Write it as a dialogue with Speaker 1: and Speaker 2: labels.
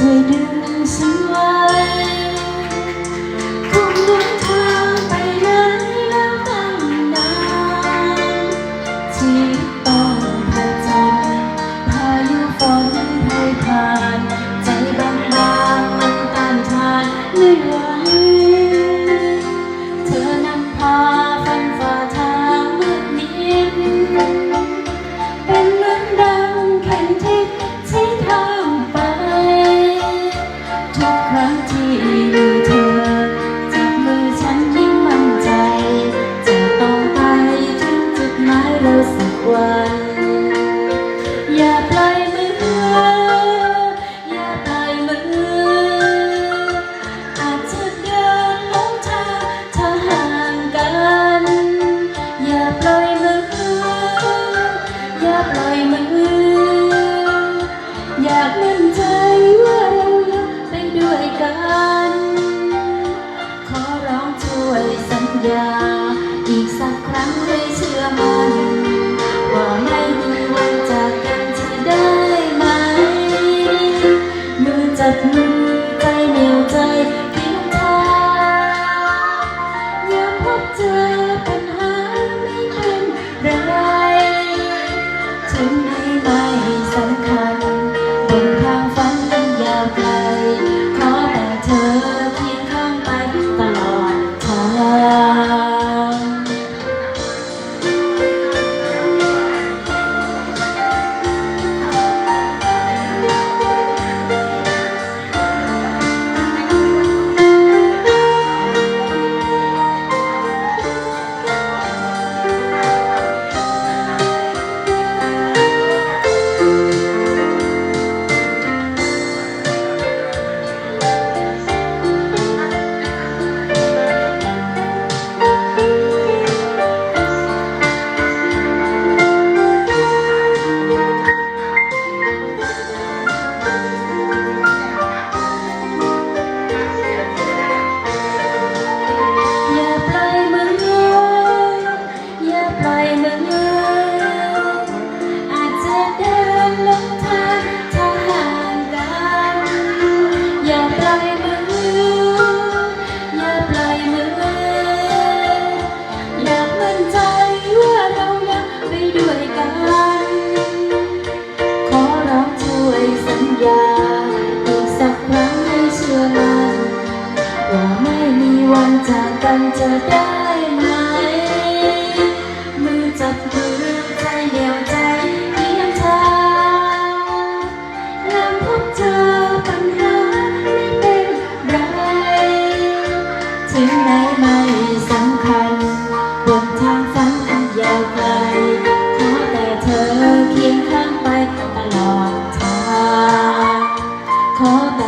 Speaker 1: We do. ได้ไหม มือจับมือใจเดีวใจเพียงเธอและพบเจอปัญหาไม่เป็นไร ถึงไหนไม่สำคัญ บนทางฝันอันยาวไกล ขอแต่เธอเคียงข้างไปตลอดทาง ขอแต่